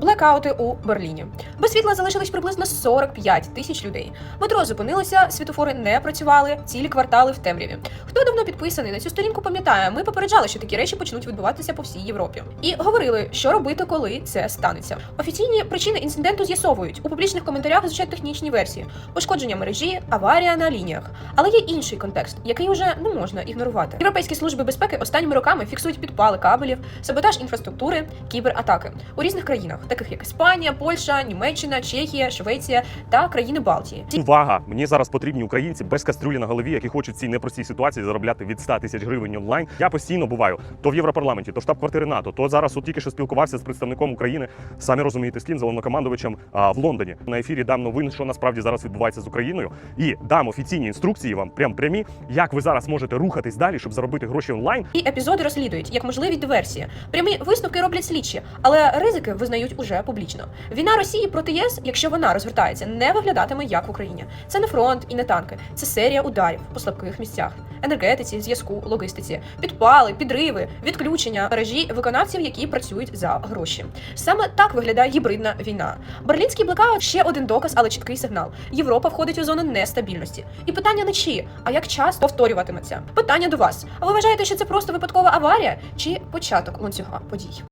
Блекаути у Берліні. Без світла залишились приблизно 45 тисяч людей. Метро зупинилося, світофори не працювали, цілі квартали в темряві. Хто давно підписаний на цю сторінку, пам'ятає, ми попереджали, що такі речі почнуть відбуватися по всій Європі. І говорили, що робити, коли це станеться. Офіційні причини інциденту з'ясовують у публічних коментарях звучать технічні версії, пошкодження мережі, аварія на лініях. Але є інший контекст, який уже не можна ігнорувати. Європейські служби безпеки останніми роками фіксують підпали кабелів, саботаж інфраструктури, кібератаки у різних країнах, таких як Іспанія, Польща, Німеччина, Чехія, Швеція та країни Балтії. Увага! Мені зараз потрібні українці без кастрюлі на голові, які хочуть в цій непростій ситуації заробляти від 100 тисяч гривень онлайн. Я постійно буваю то в Європарламенті, то штаб-квартири НАТО, то зараз от тільки що спілкувався з представником України. Самі розумієте, з ким головнокомандувачем а, в Лондоні. На ефірі дам новини, що насправді зараз відбувається з Україною, і дам офіційні інструкції вам, прям прямі, як ви зараз можете рухатись далі, щоб заробити гроші онлайн. І епізоди розслідують як можливі диверсії. Прямі висновки роблять слідчі, але ризики визнають уже публічно. Війна Росії проти ЄС, якщо вона розвертається, не виглядатиме як в Україні. Це не фронт і не танки, це серія ударів по слабких місцях, енергетиці, зв'язку, логістиці, підпали, підриви, відключення мережі виконавців, які працюють за гроші. Саме так виглядає гібридна війна. Берлінський блекаут ще один доказ, але чіткий сигнал. Європа входить у зону нестабільності. І питання не чи, а як часто повторюватиметься. Питання до вас. А ви вважаєте, що це просто випадкова аварія чи початок ланцюга подій?